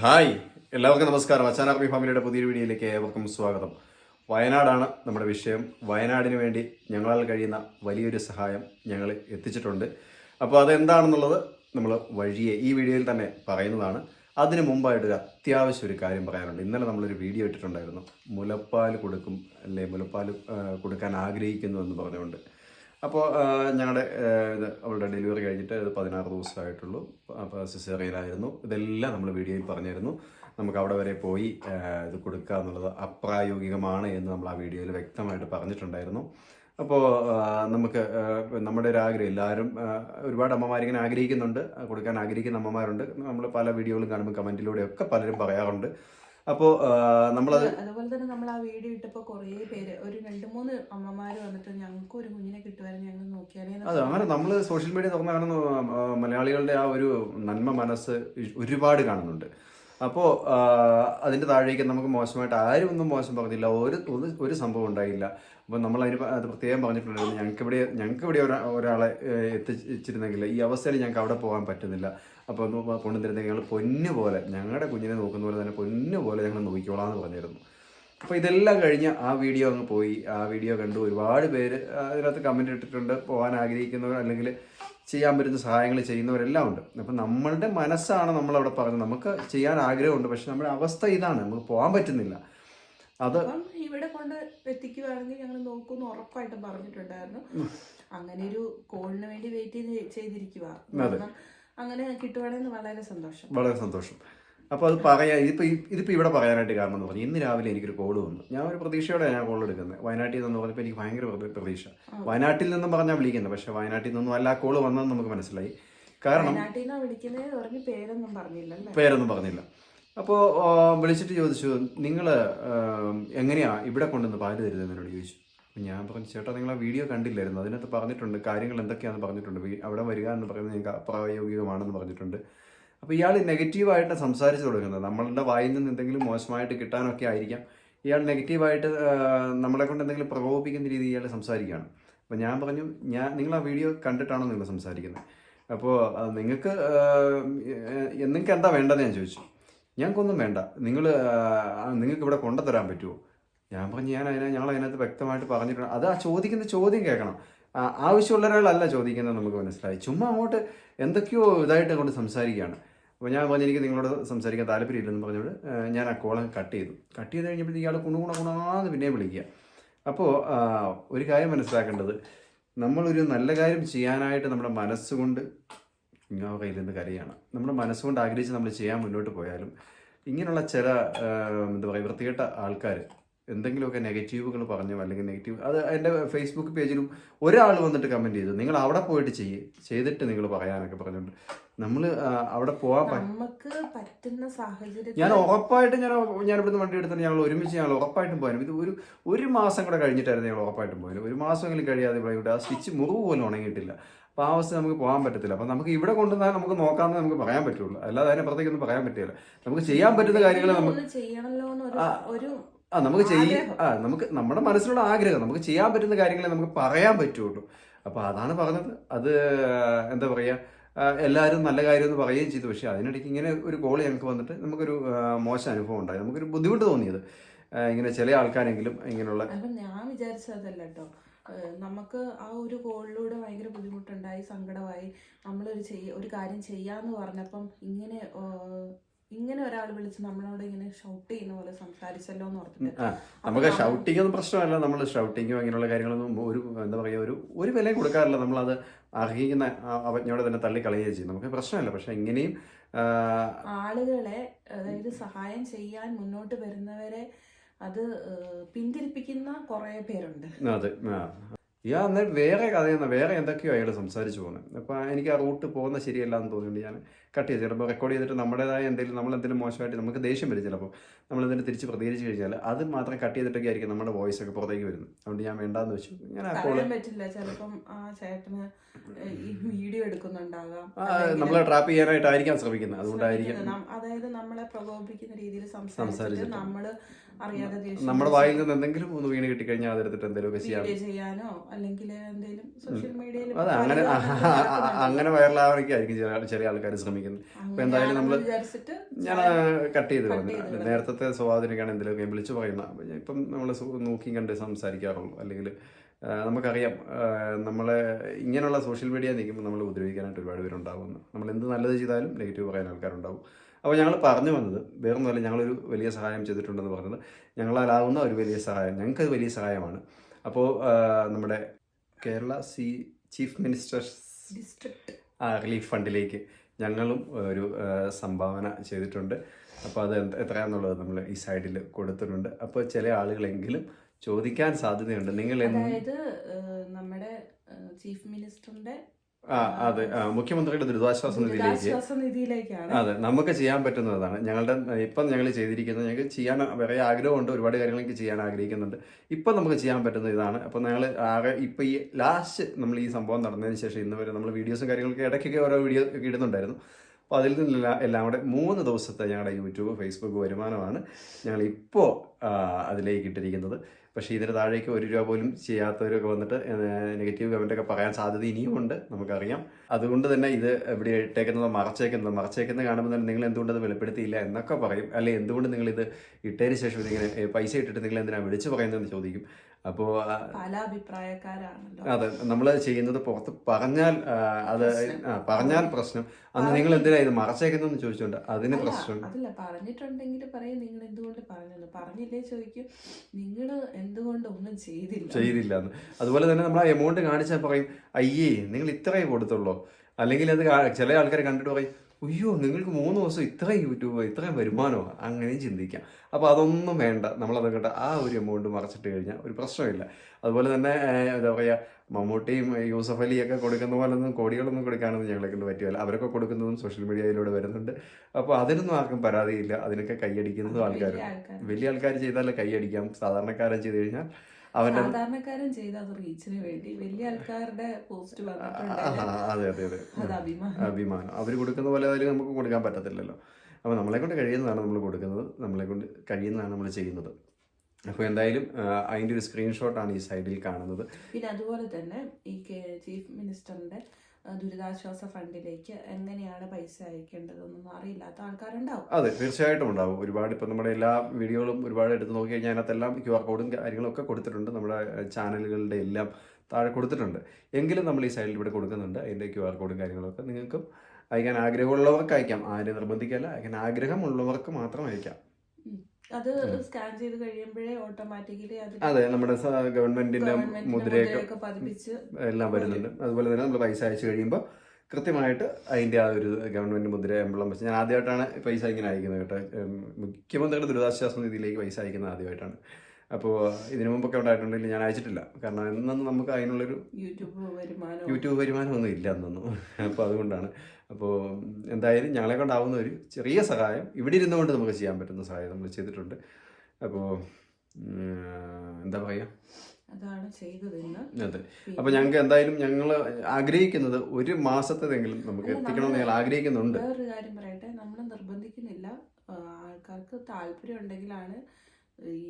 Hi എല്ലാവർക്കും നമസ്കാരം. അച്ചാനാർമി ഫാമിലിയുടെ പുതിയൊരു വീഡിയോയിലേക്ക് ഏവർക്കും സ്വാഗതം. വയനാടാണ് നമ്മുടെ വിഷയം. വയനാടിന് വേണ്ടി ഞങ്ങളാൽ കഴിയുന്ന വലിയൊരു സഹായം ഞങ്ങൾ എത്തിച്ചിട്ടുണ്ട്. അപ്പോൾ അതെന്താണെന്നുള്ളത് നമ്മൾ വഴിയെ ഈ വീഡിയോയിൽ തന്നെ പറയുന്നതാണ്. അതിന് മുമ്പായിട്ട് ഒരു അത്യാവശ്യം ഒരു കാര്യം പറയാനുണ്ട്. ഇന്നലെ നമ്മളൊരു വീഡിയോ ഇട്ടിട്ടുണ്ടായിരുന്നു. മുലപ്പാൽ കൊടുക്കും അല്ലെ മുലപ്പാൽ കൊടുക്കാൻ ആഗ്രഹിക്കുന്നു എന്ന് പറഞ്ഞുകൊണ്ട്. അപ്പോൾ ഞങ്ങളുടെ ഇത് അവളുടെ ഡെലിവറി കഴിഞ്ഞിട്ട് ഇത് പതിനാറ് ദിവസമായിട്ടുള്ളൂ അപ്പോൾ സിസേറിയനായിരുന്നു. ഇതെല്ലാം നമ്മൾ വീഡിയോയിൽ പറഞ്ഞിരുന്നു. നമുക്ക് അവിടെ വരെ പോയി ഇത് കൊടുക്കുക എന്നുള്ളത് അപ്രായോഗികമാണ് എന്ന് നമ്മൾ ആ വീഡിയോയിൽ വ്യക്തമായിട്ട് പറഞ്ഞിട്ടുണ്ടായിരുന്നു. അപ്പോൾ നമുക്ക് നമ്മുടെ ഒരു ആഗ്രഹം എല്ലാവരും ഒരുപാട് അമ്മമാരിങ്ങനെ ആഗ്രഹിക്കുന്നുണ്ട്. കൊടുക്കാൻ ആഗ്രഹിക്കുന്ന അമ്മമാരുണ്ട്. നമ്മൾ പല വീഡിയോകളും കാണുമ്പോൾ കമന്റിലൂടെയൊക്കെ പലരും പറയാറുണ്ട്. അപ്പോൾ നമ്മളത് അതുപോലെ തന്നെ നമ്മൾ ആ വീഡിയോ ഇട്ടപ്പോ കുറേ പേര് ഒരു രണ്ട് മൂന്ന് അമ്മമാര് വന്നിട്ട് ഞങ്ങൾക്ക് ഒരു കുഞ്ഞിനെ കിട്ടുമായിരുന്നു ഞങ്ങൾ നോക്കിയാലേ അതെ അങ്ങനെ നമ്മൾ സോഷ്യൽ മീഡിയ തുറന്ന കാണുന്ന മലയാളികളുടെ ആ ഒരു നന്മ മനസ്സ് ഒരുപാട് കാണുന്നുണ്ട്. അപ്പോൾ അതിന്റെ താഴേക്ക് നമുക്ക് മോശമായിട്ട് ആരും ഒന്നും മോശം പറഞ്ഞില്ല ഒരു ഒരു സംഭവം ഉണ്ടായില്ല. അപ്പോൾ നമ്മൾ അതിന് അത് പ്രത്യേകം പറഞ്ഞിട്ടുണ്ടായിരുന്നു ഞങ്ങൾക്ക് ഇവിടെ ഞങ്ങൾക്ക് ഇവിടെ ഒരാ ഒരാളെ എത്തിച്ചിരുന്നെങ്കിൽ ഈ അവസ്ഥയിൽ ഞങ്ങൾക്ക് അവിടെ പോകാൻ പറ്റുന്നില്ല. അപ്പോൾ ഒന്ന് കൊണ്ടുവന്നിരുന്നെങ്കിൽ ഞങ്ങൾ പൊന്നു പോലെ ഞങ്ങളുടെ കുഞ്ഞിനെ നോക്കുന്ന പോലെ തന്നെ പൊന്നു പോലെ ഞങ്ങൾ നോക്കിക്കോളാം എന്ന് പറഞ്ഞിരുന്നു. അപ്പോൾ ഇതെല്ലാം കഴിഞ്ഞ് ആ വീഡിയോ അങ്ങ് പോയി. ആ വീഡിയോ കണ്ടു ഒരുപാട് പേര് അതിനകത്ത് കമന്റ് ഇട്ടിട്ടുണ്ട്. പോകാൻ ആഗ്രഹിക്കുന്നവർ അല്ലെങ്കിൽ ചെയ്യാൻ പറ്റുന്ന സഹായങ്ങൾ ചെയ്യുന്നവരെല്ലാം ഉണ്ട്. അപ്പം നമ്മളുടെ മനസ്സാണ് നമ്മളവിടെ പറഞ്ഞത്. നമുക്ക് ചെയ്യാൻ ആഗ്രഹമുണ്ട്. പക്ഷെ നമ്മുടെ അവസ്ഥ ഇതാണ്. നമുക്ക് പോകാൻ പറ്റുന്നില്ല. അത് ഇവിടെ കൊണ്ട് എത്തിക്കുവാണെങ്കിൽ ഞങ്ങൾ നോക്കുമെന്ന് ഉറപ്പായിട്ടും പറഞ്ഞിട്ടുണ്ടായിരുന്നു. അങ്ങനെ ഒരു കോളിന് വേണ്ടി വെയിറ്റ് ചെയ്ത് ചെയ്തിരിക്കുക അങ്ങനെ കിട്ടുവാണെങ്കിൽ വളരെ സന്തോഷം. വളരെ സന്തോഷം. അപ്പോൾ അത് പറയാൻ ഇതിപ്പോൾ ഇതിപ്പോൾ ഇവിടെ പറയാനായിട്ട് കാരണം എന്ന് പറഞ്ഞു. ഇന്ന് രാവിലെ എനിക്കൊരു കോൾ വന്നു. ഞാൻ ഒരു പ്രതീക്ഷയോടെ ഞാൻ കോൾ എടുക്കുന്നത്. വയനാട്ടിൽ നിന്ന് പറഞ്ഞപ്പോൾ എനിക്ക് ഭയങ്കര പ്രതി- പ്രതീക്ഷ. വയനാട്ടിൽ നിന്നും പറഞ്ഞാൽ വിളിക്കുന്നത്. പക്ഷേ വയനാട്ടിൽ നിന്നും അല്ല കോൾ വന്നതെന്ന് നമുക്ക് മനസ്സിലായി. കാരണം പേരൊന്നും പറഞ്ഞില്ല. അപ്പോൾ വിളിച്ചിട്ട് ചോദിച്ചു നിങ്ങൾ എങ്ങനെയാ ഇവിടെ കൊണ്ടുവന്ന് പാൽ തരുന്നത് എന്നോട് ചോദിച്ചു. ഞാൻ പറഞ്ഞു ചേട്ടാ നിങ്ങൾ വീഡിയോ കണ്ടില്ലായിരുന്നു. അതിനകത്ത് പറഞ്ഞിട്ടുണ്ട് കാര്യങ്ങൾ എന്തൊക്കെയാണെന്ന് പറഞ്ഞിട്ടുണ്ട്. അവിടെ വരിക എന്ന് പറയുന്നത് ഞങ്ങൾക്ക് അപ്രായോഗികമാണെന്ന് പറഞ്ഞിട്ടുണ്ട്. അപ്പോൾ ഇയാൾ നെഗറ്റീവായിട്ട് സംസാരിച്ചു തുടങ്ങുന്നത് നമ്മളുടെ വായിൽ നിന്ന് എന്തെങ്കിലും മോശമായിട്ട് കിട്ടാനൊക്കെ ആയിരിക്കാം. ഇയാൾ നെഗറ്റീവായിട്ട് നമ്മളെ കൊണ്ട് എന്തെങ്കിലും പ്രകോപിപ്പിക്കുന്ന രീതിയിൽ ഇയാൾ സംസാരിക്കുകയാണ്. അപ്പോൾ ഞാൻ പറഞ്ഞു ഞാൻ നിങ്ങൾ ആ വീഡിയോ കണ്ടിട്ടാണോ നിങ്ങൾ സംസാരിക്കുന്നത്? അപ്പോൾ നിങ്ങൾക്ക് നിങ്ങൾക്ക് എന്താ വേണ്ടതെന്ന് ഞാൻ ചോദിച്ചു. ഞങ്ങൾക്കൊന്നും വേണ്ട. നിങ്ങൾ നിങ്ങൾക്ക് ഇവിടെ കൊണ്ടുതരാൻ പറ്റുമോ? ഞാൻ പറഞ്ഞു ഞാൻ അതിനെ ഞങ്ങൾ അതിനകത്ത് വ്യക്തമായിട്ട് പറഞ്ഞിട്ടുണ്ട്. അത് ആ ചോദിക്കുന്ന ചോദ്യം കേൾക്കണം. ആ, ആവശ്യമുള്ള ഒരാളല്ല ചോദിക്കുന്നത് നമുക്ക് മനസ്സിലായി. ചുമ്മാ അങ്ങോട്ട് എന്തൊക്കെയോ ഇതായിട്ട് കൊണ്ട് സംസാരിക്കുകയാണ്. അപ്പോൾ ഞാൻ പറഞ്ഞു എനിക്ക് നിങ്ങളോട് സംസാരിക്കാൻ താല്പര്യമില്ലെന്ന് പറഞ്ഞുകൊണ്ട് ആ, ഞാൻ ആ കോളം കട്ട് ചെയ്തു. കട്ട് ചെയ്ത് കഴിഞ്ഞപ്പോഴത്തേക്ക് ഇയാൾ കുണു കുണ കുണാന്ന് പിന്നെ വിളിക്കുക. അപ്പോൾ ഒരു കാര്യം മനസ്സിലാക്കേണ്ടത്. നമ്മളൊരു നല്ല കാര്യം ചെയ്യാനായിട്ട് നമ്മുടെ മനസ്സുകൊണ്ട് ഇങ്ങനെ കയ്യിൽ നിന്ന് കരയാണ്. നമ്മുടെ മനസ്സുകൊണ്ട് ആഗ്രഹിച്ച് നമ്മൾ ചെയ്യാൻ മുന്നോട്ട് പോയാലും ഇങ്ങനെയുള്ള ചില എന്താ പറയുക വൃത്തികെട്ട ആൾക്കാർ എന്തെങ്കിലുമൊക്കെ നെഗറ്റീവുകൾ പറഞ്ഞു അല്ലെങ്കിൽ നെഗറ്റീവ് അത് എന്റെ ഫേസ്ബുക്ക് പേജിലും ഒരാൾ വന്നിട്ട് കമന്റ് ചെയ്തു. നിങ്ങൾ അവിടെ പോയിട്ട് ചെയ്യ്. ചെയ്തിട്ട് നിങ്ങൾ പറയാനൊക്കെ പറഞ്ഞുകൊണ്ട് നമ്മൾ അവിടെ പോകാൻ നമുക്ക് പറ്റുന്ന സാഹചര്യം ഞാൻ ഉറപ്പായിട്ടും ഞാൻ ഞാൻ ഇവിടുന്ന് വണ്ടി എടുത്തിട്ട് ഞങ്ങൾ ഒരുമിച്ച് ഞങ്ങൾ ഉറപ്പായിട്ടും പോയാലും ഇത് ഒരു ഒരു മാസം കൂടെ കഴിഞ്ഞിട്ടായിരുന്നു ഞങ്ങൾ ഉറപ്പായിട്ടും പോയാലും ഒരു മാസമെങ്കിലും കഴിയാതെ ഇവിടെ ആ സ്റ്റിച്ച് മുറിവ് പോലും ഉണങ്ങിയിട്ടില്ല. അപ്പോൾ ആ അവസ്ഥ നമുക്ക് പോകാൻ പറ്റത്തില്ല. അപ്പോൾ നമുക്ക് ഇവിടെ കൊണ്ടുവന്നാൽ നമുക്ക് നോക്കാമെന്ന് നമുക്ക് പറയാൻ പറ്റുള്ളൂ. അല്ലാതെ അതിനപ്പുറത്തേക്കൊന്നും പറയാൻ പറ്റില്ല. നമുക്ക് ചെയ്യാൻ പറ്റുന്ന കാര്യങ്ങൾ നമുക്ക് ഒരു ആ നമുക്ക് ചെയ്യാം ആ നമുക്ക് നമ്മുടെ മനസ്സിലുള്ള ആഗ്രഹം. നമുക്ക് ചെയ്യാൻ പറ്റുന്ന കാര്യങ്ങളെ നമുക്ക് പറയാൻ പറ്റുള്ളൂ. അപ്പോൾ അതാണ് പറഞ്ഞത്. അത് എന്താ പറയുക എല്ലാവരും നല്ല കാര്യം എന്ന് പറയുകയും ചെയ്തു. പക്ഷേ അതിനിടയ്ക്ക് ഇങ്ങനെ ഒരു കോൾ ഞങ്ങൾക്ക് വന്നിട്ട് നമുക്കൊരു മോശം അനുഭവം ഉണ്ടായി. നമുക്കൊരു ബുദ്ധിമുട്ട് തോന്നിയത്. ഇങ്ങനെ ചില ആൾക്കാരെങ്കിലും ഇങ്ങനെയുള്ള ഞാൻ വിചാരിച്ചതല്ല കേട്ടോ. നമുക്ക് ആ ഒരു കോളിലൂടെ ഭയങ്കര ബുദ്ധിമുട്ടുണ്ടായി സങ്കടമായി. നമ്മളൊരു ചെയ്യ ഒരു കാര്യം ചെയ്യാന്ന് പറഞ്ഞപ്പം ഇങ്ങനെ ഇങ്ങനെ ഒരാൾ വിളിച്ച് നമ്മളോട് ഇങ്ങനെ ഷൗട്ട് ചെയ്യുന്ന പോലെ സംസാരിച്ചല്ലോ എന്ന് ഓർത്തിട്ട്. നമുക്ക് ഷൗട്ടിംഗ് ഒന്നും പ്രശ്നമല്ല. നമ്മൾ ഷൗട്ടിങ്ങോ അങ്ങനെയുള്ള കാര്യങ്ങളൊന്നും ഒരു എന്താ പറയുക ഒരു ഒരു വിലയും കൊടുക്കാറില്ല. നമ്മളത് അർഹിക്കുന്ന അവജ്ഞയോടെ തന്നെ തള്ളിക്കളയുകയും ചെയ്യും. നമുക്ക് പ്രശ്നമല്ല. പക്ഷെ ഇങ്ങനെയും ആളുകളെ അതായത് സഹായം ചെയ്യാൻ മുന്നോട്ട് വരുന്നവരെ അത് പിന്തിരിപ്പിക്കുന്ന കുറേ പേരുണ്ട്. അതെ അന്നേരം വേറെ കഥയെന്ന് വേറെ എന്തൊക്കെയോ അയാൾ സംസാരിച്ചു പോകുന്നത് അപ്പോൾ എനിക്ക് ആ റൂട്ട് പോകുന്ന ശരിയല്ല എന്ന് തോന്നിയിട്ട് ഞാൻ കട്ട് ചെയ്ത്. ചിലപ്പോൾ റെക്കോർഡ് ചെയ്തിട്ട് നമ്മുടേതായ എന്തെങ്കിലും നമ്മൾ എന്തെങ്കിലും മോശമായിട്ട് നമുക്ക് ദേഷ്യം വരും ചിലപ്പോൾ നമ്മൾ എന്തെങ്കിലും തിരിച്ച് പ്രതികരിച്ച് കഴിഞ്ഞാൽ അത് മാത്രം കട്ട് ചെയ്തിട്ടൊക്കെ ആയിരിക്കും നമ്മുടെ വോയിസ് ഒക്കെ പുറത്തേക്ക് വരുന്നത്. അതുകൊണ്ട് ഞാൻ വേണ്ടാന്ന് വെച്ചു. ഞാൻ ആ കോൾ പറ്റില്ല. ചിലപ്പം ആ ചേട്ടന് ഈ വീഡിയോ എടുക്കുന്നുണ്ടാകാം. നമ്മളെ ട്രാപ്പ് ചെയ്യാനായിട്ടായിരിക്കാം ശ്രമിക്കുന്നത്. അതുകൊണ്ടായിരിക്കും. അതായത് നമ്മളെ പ്രകോപിപ്പിക്കുന്ന രീതിയിൽ സംസാരിച്ചിട്ട് സംസാരിച്ചിട്ട്. അറിയാതെ നമ്മുടെ വായിൽ നിന്ന് എന്തെങ്കിലും ഒന്ന് വീണ് കിട്ടിക്കഴിഞ്ഞാൽ അതെടുത്തിട്ട് എന്തെങ്കിലും ചെയ്യാം. ചെയ്യാനോ? അല്ലെങ്കിൽ എന്തെങ്കിലും സോഷ്യൽ മീഡിയയിൽ അതെ അങ്ങനെ അങ്ങനെ വൈറലാവാനൊക്കെ ആയിരിക്കും ചില ചില ആൾക്കാർ ശ്രമിക്കുന്നത്. അപ്പൊ എന്തായാലും നമ്മൾ ഞാൻ കട്ട് ചെയ്ത് പറഞ്ഞു. നേരത്തെ സ്വാധീനിക്കാണ് എന്തെങ്കിലുമൊക്കെ വിളിച്ചു പറയുന്ന ഇപ്പം നമ്മൾ നോക്കി കണ്ട് സംസാരിക്കാറുള്ളൂ. അല്ലെങ്കിൽ നമുക്കറിയാം നമ്മളെ ഇങ്ങനെയുള്ള സോഷ്യൽ മീഡിയ നീക്കുമ്പോൾ നമ്മൾ ഉപദ്രവിക്കാനായിട്ട് ഒരുപാട് പേരുണ്ടാവുമെന്ന് നമ്മൾ എന്ത് നല്ലത് ചെയ്താലും നെഗറ്റീവ് പറയാൻ ആൾക്കാരുണ്ടാവും. അപ്പോൾ ഞങ്ങൾ പറഞ്ഞു വന്നത് വേറൊന്നുമല്ല ഞങ്ങളൊരു വലിയ സഹായം ചെയ്തിട്ടുണ്ടെന്ന് പറഞ്ഞത്. ഞങ്ങളാലാവുന്ന ഒരു വലിയ സഹായം ഞങ്ങൾക്ക് വലിയ സഹായമാണ്. അപ്പോൾ നമ്മുടെ Kerala C chief ministers relief ഫണ്ടിലേക്ക് ഞങ്ങളും ഒരു സംഭാവന ചെയ്തിട്ടുണ്ട്. അപ്പോൾ അത് എത്രയാണെന്നുള്ളത് നമ്മൾ ഈ സൈഡിൽ കൊടുത്തിട്ടുണ്ട്. അപ്പോൾ ചില ആളുകളെങ്കിലും ചോദിക്കാൻ സാധ്യതയുണ്ട്. നിങ്ങൾ അതായത് നമ്മുടെ ചീഫ് മിനിസ്റ്ററിന്റെ അതെ. മുഖ്യമന്ത്രിയുടെ ദുരിതാശ്വാസ നിധിയിലേക്ക് നിധിയിലേക്കാണ്. അതെ നമുക്ക് ചെയ്യാൻ പറ്റുന്നതാണ് ഞങ്ങളുടെ ഇപ്പം ഞങ്ങൾ ചെയ്തിരിക്കുന്നത് ഞങ്ങൾക്ക് ചെയ്യാൻ വേറെ ആഗ്രഹമുണ്ട് ഒരുപാട് കാര്യങ്ങൾ എനിക്ക് ചെയ്യാൻ ആഗ്രഹിക്കുന്നുണ്ട്. ഇപ്പം നമുക്ക് ചെയ്യാൻ പറ്റുന്ന ഇതാണ്. അപ്പം ഞങ്ങൾ ആകെ ഇപ്പം ഈ ലാസ്റ്റ് നമ്മൾ ഈ സംഭവം നടന്നതിന് ശേഷം ഇന്ന് വരെ നമ്മൾ വീഡിയോസും കാര്യങ്ങളൊക്കെ ഇടയ്ക്കൊക്കെ ഓരോ വീഡിയോ ഒക്കെ ഇടുന്നുണ്ടായിരുന്നു. അപ്പോൾ അതിൽ നിന്നെല്ലാം എല്ലാം കൂടെ മൂന്ന് ദിവസത്തെ ഞങ്ങളുടെ യൂട്യൂബ് ഫേസ്ബുക്ക് വരുമാനമാണ് ഞങ്ങൾ ഇപ്പോൾ അതിലേക്ക് ഇട്ടിരിക്കുന്നത്. പക്ഷേ ഇതിന് താഴേക്ക് ഒരു രൂപ പോലും ചെയ്യാത്തവരൊക്കെ വന്നിട്ട് നെഗറ്റീവ് കമന്റ് ഒക്കെ പറയാൻ സാധ്യത ഇനിയും ഉണ്ട് നമുക്കറിയാം. അതുകൊണ്ട് തന്നെ ഇത് എവിടെ ഇട്ടേക്കുന്നത് മറച്ചേക്കുന്നത് മറച്ചേക്കുന്നത് കാണുമ്പോൾ തന്നെ നിങ്ങൾ എന്തുകൊണ്ട് അത് വെളിപ്പെടുത്തിയില്ല എന്നൊക്കെ പറയും. അല്ലെ എന്തുകൊണ്ട് നിങ്ങൾ ഇത് ഇട്ടതിന് ശേഷം ഇതിങ്ങനെ പൈസ ഇട്ടിട്ട് നിങ്ങൾ എന്തിനാണ് വിളിച്ചു പറയുന്നതെന്ന് ചോദിക്കും. അപ്പോൾ പല അഭിപ്രായക്കാരാണല്ലോ. അതെ നമ്മൾ ചെയ്യുന്നത് പുറത്ത് പറഞ്ഞാൽ അത് പറഞ്ഞാൽ പ്രശ്നം. അന്ന് നിങ്ങൾ എന്തിനാ ഇത് മറച്ചേക്കുന്നതെന്ന് ചോദിച്ചുകൊണ്ട് അതിന് പ്രശ്നം. അതല്ല പറഞ്ഞിട്ടുണ്ടെങ്കിൽ പറയും നിങ്ങൾ എന്തുകൊണ്ട് പറഞ്ഞു പറഞ്ഞില്ലേ ചോദിക്കും നിങ്ങൾ എന്തുകൊണ്ട് ഒന്നും ചെയ്തില്ല. ചെയ്തില്ല അതുപോലെ തന്നെ നമ്മൾ ആ എമൗണ്ട് കാണിച്ചാൽ പറയും അയ്യേ നിങ്ങൾ ഇത്രയേ കൊടുത്തുള്ളൂ. അല്ലെങ്കിൽ അത് ചില ആൾക്കാർ കണ്ടിട്ട് പറയും അയ്യോ നിങ്ങൾക്ക് മൂന്ന് ദിവസം ഇത്രയും യൂട്യൂബ് ഇത്രയും വരുമാനമോ. അങ്ങനെയും ചിന്തിക്കാം. അപ്പോൾ അതൊന്നും വേണ്ട. നമ്മളത് കണ്ട ആ ഒരു എമൗണ്ട് മറച്ചിട്ട് കഴിഞ്ഞാൽ ഒരു പ്രശ്നമില്ല. അതുപോലെ തന്നെ എന്താ പറയുക മമ്മൂട്ടിയും യൂസഫ് അലിയൊക്കെ കൊടുക്കുന്ന പോലെ ഒന്നും കോടികളൊന്നും കൊടുക്കാനൊന്നും ഞങ്ങളെ കൊണ്ട് അവരൊക്കെ കൊടുക്കുന്നതും സോഷ്യൽ മീഡിയയിലൂടെ വരുന്നുണ്ട്. അപ്പോൾ അതിനൊന്നും ആർക്കും പരാതിയില്ല. അതിനൊക്കെ കൈയടിക്കുന്നതും ആൾക്കാർ വലിയ ആൾക്കാർ ചെയ്താലേ കൈയടിക്കാം. സാധാരണക്കാരൻ ചെയ്ത് കഴിഞ്ഞാൽ അവന്റെ സാധാരണക്കാരൻ ചെയ്ത അത് റീച്ചിന് വേണ്ടി വലിയ ആൾക്കാരുടെ പോസ്റ്റ് അതെ അതെ അതെ. അഭിമാനം. അവർ കൊടുക്കുന്ന പോലെ അതിൽ നമുക്ക് കൊടുക്കാൻ പറ്റത്തില്ലല്ലോ. അപ്പോൾ നമ്മളെ കൊണ്ട് കഴിയുന്നതാണ് നമ്മൾ കൊടുക്കുന്നത്. നമ്മളെ കൊണ്ട് കഴിയുന്നതാണ് നമ്മൾ ചെയ്യുന്നത്. അപ്പോൾ എന്തായാലും അതിന്റെ അതിന്റെ ഒരു സ്ക്രീൻഷോട്ടാണ് ഈ സൈഡിൽ കാണുന്നത്. പിന്നെ അതുപോലെ തന്നെ ഈ ചീഫ് മിനിസ്റ്ററിന്റെ ദുരിതാശ്വാസ ഫണ്ടിലേക്ക് എങ്ങനെയാണ് പൈസ അയക്കേണ്ടതെന്നൊന്നും അറിയില്ലാത്ത ആൾക്കാരുണ്ടാവും. അതെ തീർച്ചയായിട്ടും ഉണ്ടാവും. ഒരുപാട് ഇപ്പം നമ്മുടെ എല്ലാ വീഡിയോകളും ഒരുപാട് എടുത്ത് നോക്കി കഴിഞ്ഞാൽ അതിനകത്തെല്ലാം ക്യു ആർ കോഡും കാര്യങ്ങളൊക്കെ കൊടുത്തിട്ടുണ്ട്. നമ്മുടെ ചാനലുകളുടെ എല്ലാം താഴെ കൊടുത്തിട്ടുണ്ട്. എങ്കിലും നമ്മൾ ഈ സൈഡിൽ ഇവിടെ കൊടുക്കുന്നുണ്ട്. അതിന്റെ ക്യു ആർ കോഡും കാര്യങ്ങളൊക്കെ നിങ്ങൾക്കും അയക്കാൻ ആഗ്രഹമുള്ളവർക്ക് അയക്കാം. ആരും നിർബന്ധിക്കല്ല അയക്കാൻ ആഗ്രഹമുള്ളവർക്ക് മാത്രം അയക്കാം. അത് സ്കാൻ ചെയ്ത് കഴിയുമ്പോഴേ ഓട്ടോമാറ്റിക്കലി അത് നമ്മുടെ ഗവൺമെന്റിന്റെ മുദ്രയൊക്കെ പതിപ്പിച്ച് എല്ലാം വരുന്നുണ്ട്. അതുപോലെ തന്നെ നമ്മൾ പൈസ അയച്ചു കഴിയുമ്പോൾ കൃത്യമായിട്ട് അതിന്റെ ആ ഒരു ഗവൺമെന്റ് മുദ്ര എംബ്ലം വെച്ച് ഞാൻ ആദ്യമായിട്ടാണ് പൈസ ഇങ്ങനെ അയക്കുന്നത് കേട്ടോ. മുഖ്യമന്ത്രിയുടെ ദുരിതാശ്വാസ നിധിയിലേക്ക് പൈസ അയക്കുന്നത് ആദ്യമായിട്ടാണ്. അപ്പോൾ ഇതിനു മുമ്പൊക്കെ ഉണ്ടായിട്ടുണ്ടെങ്കിൽ ഞാൻ അയച്ചിട്ടില്ല. കാരണം എന്നൊന്നും നമുക്ക് അതിനുള്ളൊരു യൂട്യൂബ് വരുമാനം യൂട്യൂബ് വരുമാനമൊന്നും ഇല്ല എന്നൊന്നും. അപ്പോൾ അതുകൊണ്ടാണ്. അപ്പോൾ എന്തായാലും ഞങ്ങളെ കൊണ്ടാവുന്ന ഒരു ചെറിയ സഹായം ഇവിടെ ഇരുന്നുകൊണ്ട് നമുക്ക് ചെയ്യാൻ പറ്റുന്ന സഹായം നമ്മൾ ചെയ്തിട്ടുണ്ട്. അപ്പോൾ എന്താ പറയുക അതാണ് അതെ. അപ്പൊ ഞങ്ങൾക്ക് എന്തായാലും ഞങ്ങൾ ആഗ്രഹിക്കുന്നത് ഒരു മാസത്തേതെങ്കിലും നമുക്ക് എത്തിക്കണം എത്തിക്കണമെന്ന് ഞങ്ങൾ ആഗ്രഹിക്കുന്നുണ്ട്. വേറൊരു കാര്യം പറയട്ടെ? നമ്മൾ നിർബന്ധിക്കുന്നില്ല. ആൾക്കാർക്ക് താല്പര്യം ഉണ്ടെങ്കിലാണ് ഈ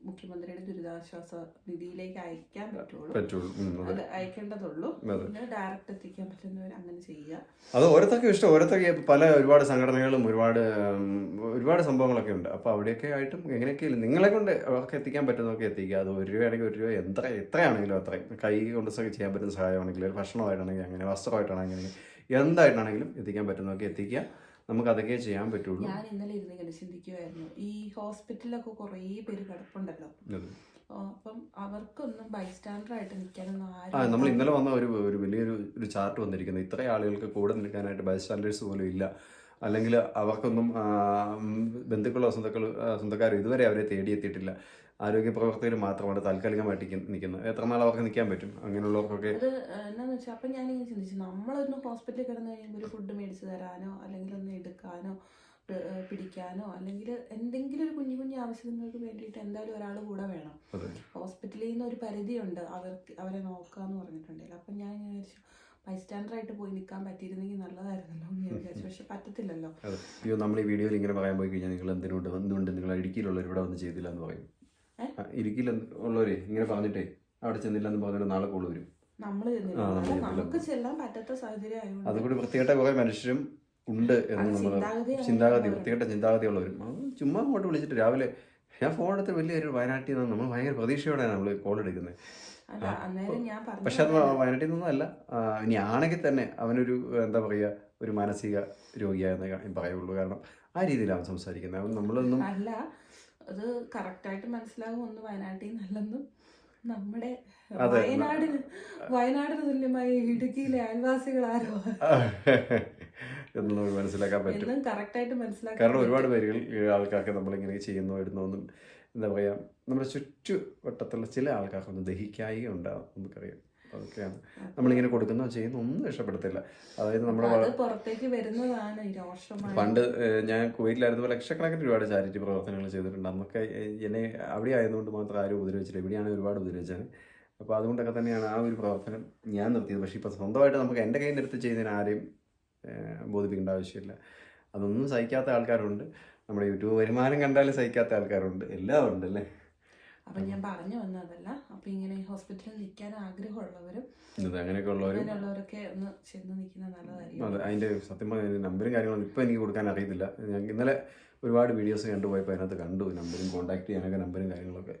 മുഖ്യമന്ത്രിയുടെ ദുരിതാശ്വാസ നിധിയിലേക്ക് അയക്കാൻ പറ്റുള്ളൂ. അതെ. അയക്കേണ്ടതുള്ളൂ. ഡയറക്റ്റ് എത്തിക്കാൻ പറ്റുന്നവർ അങ്ങനെ ചെയ്യുക. അത് ഓരോരുത്തർക്കും ഇഷ്ടം. ഓരോരുത്തർക്ക് പല ഒരുപാട് സംഘടനകളും ഒരുപാട് ഒരുപാട് സംഭവങ്ങളൊക്കെ ഉണ്ട്. അപ്പോൾ അവിടെയൊക്കെ ആയിട്ടും എങ്ങനെയൊക്കെ നിങ്ങളെ കൊണ്ട് അവർക്ക് എത്തിക്കാൻ പറ്റുന്നതൊക്കെ എത്തിക്കുക. അത് ഒരു രൂപയാണെങ്കിൽ ഒരു രൂപ എത്ര എത്രയാണെങ്കിലും അത്രയും. കൈ കൊണ്ട് ചെയ്യാൻ പറ്റുന്ന സഹായമാണെങ്കിൽ ഒരു ഭക്ഷണമായിട്ടാണെങ്കിൽ അങ്ങനെ വസ്ത്രമായിട്ടാണെങ്കിൽ എന്തായിട്ടാണെങ്കിലും എത്തിക്കാൻ പറ്റുന്നതൊക്കെ എത്തിക്കുക. നമുക്ക് അതൊക്കെ ചെയ്യാൻ പറ്റുള്ളൂ. ഞാൻ ഇന്നലെ ഇരുന്ന് ഇങ്ങനെ ചിന്തിക്കുമായിരുന്നു ഈ ഹോസ്പിറ്റലിലൊക്കെ കുറേ പേര് കിടപ്പുണ്ടല്ലോ. അപ്പം അവർക്കൊന്നും ബൈസ്റ്റാൻഡർ ആയിട്ട് നിൽക്കാനൊന്നും ആരും നമ്മൾ ഇന്നലെ വന്ന ഒരു ഒരു വലിയൊരു ഒരു ചാർട്ട് വന്നിരിക്കുന്നത് ഇത്ര ആളുകൾക്ക് കൂടെ നിൽക്കാനായിട്ട് ബൈസ്റ്റാൻഡേഴ്സ് പോലും ഇല്ല. അല്ലെങ്കിൽ അവർക്കൊന്നും ബന്ധുക്കളോ സ്വന്തക്കളോ സ്വന്തക്കാരോ ഇതുവരെ അവരെ തേടിയെത്തിയിട്ടില്ല. ആരോഗ്യ പ്രവർത്തകർ മാത്രമാണ് താൽക്കാലികമായിട്ട് നിൽക്കുന്ന- നിൽക്കുന്നത് എത്ര നാൾ അവർക്ക് നിൽക്കാൻ പറ്റും? അങ്ങനെയുള്ളവർക്കൊക്കെ അത് എന്നാന്ന് വെച്ചാൽ അപ്പം ഞാനിങ്ങനെ ചിന്തിച്ചു. നമ്മളൊന്ന് ഹോസ്പിറ്റലിൽ കിടന്നു കഴിയുമ്പോൾ ഒരു ഫുഡ് മേടിച്ച് തരാനോ അല്ലെങ്കിൽ ഒന്ന് എടുക്കാനോ പിടിക്കാനോ അല്ലെങ്കിൽ എന്തെങ്കിലും ഒരു കുഞ്ഞു കുഞ്ഞു ആവശ്യങ്ങൾക്ക് വേണ്ടിയിട്ട് എന്തായാലും ഒരാൾ കൂടെ വേണം. ഹോസ്പിറ്റലിൽ നിന്ന് ഒരു പരിധിയുണ്ട്. അവർക്ക് അവരെ നോക്കുക എന്ന് പറഞ്ഞിട്ടുണ്ടെങ്കിൽ. അപ്പം ഞാൻ ഇങ്ങനെ വിചാരിച്ചു ബൈസ്റ്റാൻഡറായിട്ട് പോയി നിൽക്കാൻ പറ്റിയിരുന്നെങ്കിൽ നല്ലതായിരുന്നല്ലോ എന്ന് വിചാരിച്ചു. പക്ഷെ പറ്റത്തില്ലല്ലോ. നമ്മൾ ഈ വീഡിയോയിൽ ഇങ്ങനെ പറയാൻ പോയി കഴിഞ്ഞാൽ നിങ്ങൾ എന്തിനുണ്ട് എന്തുകൊണ്ട് നിങ്ങൾ ഇടുക്കിയിലുള്ളവർ ഇവിടെ വന്ന് ചെയ്തില്ല എന്ന് പറയും. ഇടുക്കിയിൽ ഉള്ളവരെ ഇങ്ങനെ പറഞ്ഞിട്ടേ അവിടെ ചെന്നില്ലെന്ന് പറഞ്ഞിട്ട് നാളെ കോൾ വരും. അതുകൂടി വൃത്തികെട്ട കുറെ മനുഷ്യരും ഉണ്ട് എന്ന് നമ്മൾ ചിന്താഗതി. വൃത്തികെട്ട ചിന്താഗതിയുള്ളവരും. ചുമ്മാ അങ്ങോട്ട് വിളിച്ചിട്ട് രാവിലെ ഞാൻ ഫോൺ എടുത്ത് വലിയ ഒരു വയനാട്ടിൽ നിന്ന് നമ്മൾ ഭയങ്കര പ്രതീക്ഷയോടെയാണ് നമ്മൾ കോൾ എടുക്കുന്നത്. പക്ഷെ അത് വയനാട്ടിൽ നിന്നല്ല. ഇനി ആണെങ്കിൽ തന്നെ അവനൊരു എന്താ പറയുക ഒരു മാനസിക രോഗിയായെന്ന് പറയുള്ളൂ കാരണം ആ രീതിയിലാണ് സംസാരിക്കുന്നത്. നമ്മളൊന്നും അല്ല അത് കറക്റ്റായിട്ട് മനസ്സിലാകും ഒന്ന് വയനാട്ടിൽ നിന്നല്ലെന്നും നമ്മുടെ. വയനാടിന് വയനാടിന് തുല്യമായ ഇടുക്കിയിലെ അയൽവാസികൾ ആരോ? എന്ന് നമുക്ക് മനസ്സിലാക്കാൻ പറ്റും. എന്നും കറക്റ്റായിട്ട് മനസ്സിലാക്കാം കാരണം ഒരുപാട് പേരുകൾ ആൾക്കാർക്ക് നമ്മളിങ്ങനെ ചെയ്യുന്നു വരുന്നൊന്നും എന്താ പറയാ നമ്മുടെ ചുറ്റുവട്ടത്തുള്ള ചില ആൾക്കാർക്കൊന്നും ദഹിക്കായി ഉണ്ടാവും നമുക്കറിയാം. അതൊക്കെയാണ് നമ്മളിങ്ങനെ കൊടുക്കുന്നോ ചെയ്യുന്ന ഒന്നും ഇഷ്ടപ്പെടത്തില്ല അതായത് നമ്മുടെ പുറത്തേക്ക് വരുന്നതാണ് പണ്ട് ഞാൻ കുവൈറ്റിലായിരുന്നപ്പോൾ ലക്ഷക്കണക്കിന് ഒരുപാട് ചാരിറ്റി പ്രവർത്തനങ്ങൾ ചെയ്തിട്ടുണ്ട്. നമുക്ക് എന്നെ അവിടെ ആയതുകൊണ്ട് മാത്രം ആരും ഉപദ്രവിച്ചില്ല. ഇവിടെയാണ് ഒരുപാട് ഉപദ്രവിച്ചത്. അപ്പോൾ അതുകൊണ്ടൊക്കെ തന്നെയാണ് ആ ഒരു പ്രവർത്തനം ഞാൻ നിർത്തിയത്. പക്ഷേ ഇപ്പോൾ സ്വന്തമായിട്ട് നമുക്ക് എന്റെ കയ്യിൽ നിന്ന് എടുത്ത് ചെയ്യുന്നതിന് ആരെയും ബോധിപ്പിക്കേണ്ട ആവശ്യമില്ല. അതൊന്നും സഹിക്കാത്ത ആൾക്കാരുണ്ട്. നമ്മുടെ യൂട്യൂബ് വരുമാനം കണ്ടാലും സഹിക്കാത്ത ആൾക്കാരുണ്ട്. എല്ലാം ഉണ്ട് അല്ലേ? അപ്പൊ ഞാൻ പറഞ്ഞു വന്നതല്ല. അപ്പൊ ഇങ്ങനെ ഹോസ്പിറ്റലിൽ നിൽക്കാൻ ആഗ്രഹമുള്ളവരും അങ്ങനെയൊക്കെ ഉള്ളവരും അങ്ങനെയുള്ളവരൊക്കെ ഒന്ന് ചെന്ന് നിൽക്കുന്നത് നല്ലതായിരിക്കും. അതെ അതിന്റെ സത്യം പറഞ്ഞ നമ്പറും കാര്യങ്ങളും ഇപ്പോൾ എനിക്ക് കൊടുക്കാൻ അറിയത്തില്ല. ഞാൻ ഇന്നലെ ഒരുപാട് വീഡിയോസ് കണ്ടുപോയപ്പോൾ അതിനകത്ത് കണ്ടു നമ്പറും കോൺടാക്ട് ചെയ്യാനൊക്കെ നമ്പറും കാര്യങ്ങളൊക്കെ.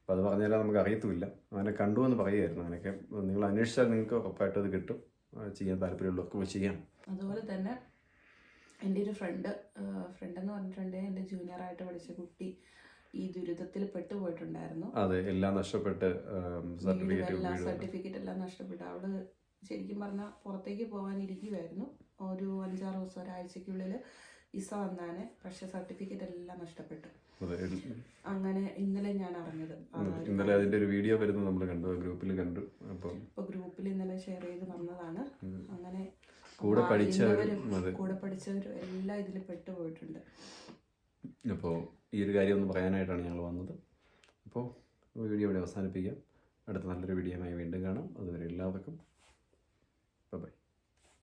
അപ്പം അത് പറഞ്ഞാൽ നമുക്ക് അറിയത്തുമില്ല. അങ്ങനെ കണ്ടു എന്ന് പറയുമായിരുന്നു. അങ്ങനെയൊക്കെ നിങ്ങൾ അന്വേഷിച്ചാൽ നിങ്ങൾക്ക് ഉറപ്പായിട്ട് അത് കിട്ടും. ചെയ്യാൻ താല്പര്യമുള്ളവർക്ക് പോയി ചെയ്യാം. അതുപോലെ തന്നെ എന്റെ ഒരു ഫ്രണ്ട് ഫ്രണ്ട് എന്ന് പറഞ്ഞിട്ടുണ്ടെങ്കിൽ എന്റെ ജൂനിയറായിട്ട് പഠിച്ച കുട്ടി ഈ ദുരിതത്തിൽ പെട്ടുപോയിട്ടുണ്ടായിരുന്നു അതെ എല്ലാം നഷ്ടപ്പെട്ട് സർട്ടിഫിക്കറ്റ് സർട്ടിഫിക്കറ്റ് എല്ലാം നഷ്ടപ്പെട്ടു. അവൾ ശരിക്കും പറഞ്ഞാൽ പുറത്തേക്ക് പോകാനിരിക്കുമായിരുന്നു ഒരു അഞ്ചാറ് ദിവസം ഒരാഴ്ചക്കുള്ളിൽ വിസ വന്നാനെ പക്ഷെ സർട്ടിഫിക്കറ്റ് എല്ലാം നഷ്ടപ്പെട്ടു. അങ്ങനെ ഇന്നലെ ഞാൻ അറിഞ്ഞത്. ഇന്നലെ അതിന്റെ ഒരു വീഡിയോ വരുന്നത് നമ്മൾ കണ്ടു. ഗ്രൂപ്പിൽ കണ്ടു. അപ്പം ഗ്രൂപ്പിൽ ഇന്നലെ ഷെയർ ചെയ്ത് വന്നതാണ്. അങ്ങനെ കൂടെ പഠിച്ചവരും കൂടെ പഠിച്ചവരും എല്ലാം ഇതിൽ പെട്ടുപോയിട്ടുണ്ട് അപ്പോൾ ഈ ഒരു കാര്യം ഒന്ന് പറയാനായിട്ടാണ് ഞങ്ങൾ വന്നത്. അപ്പോൾ വീഡിയോ ഇവിടെ അവസാനിപ്പിക്കാം. അടുത്ത നല്ലൊരു വീഡിയോയുമായി വീണ്ടും കാണാം. അതുവരെ എല്ലാവർക്കും ബൈ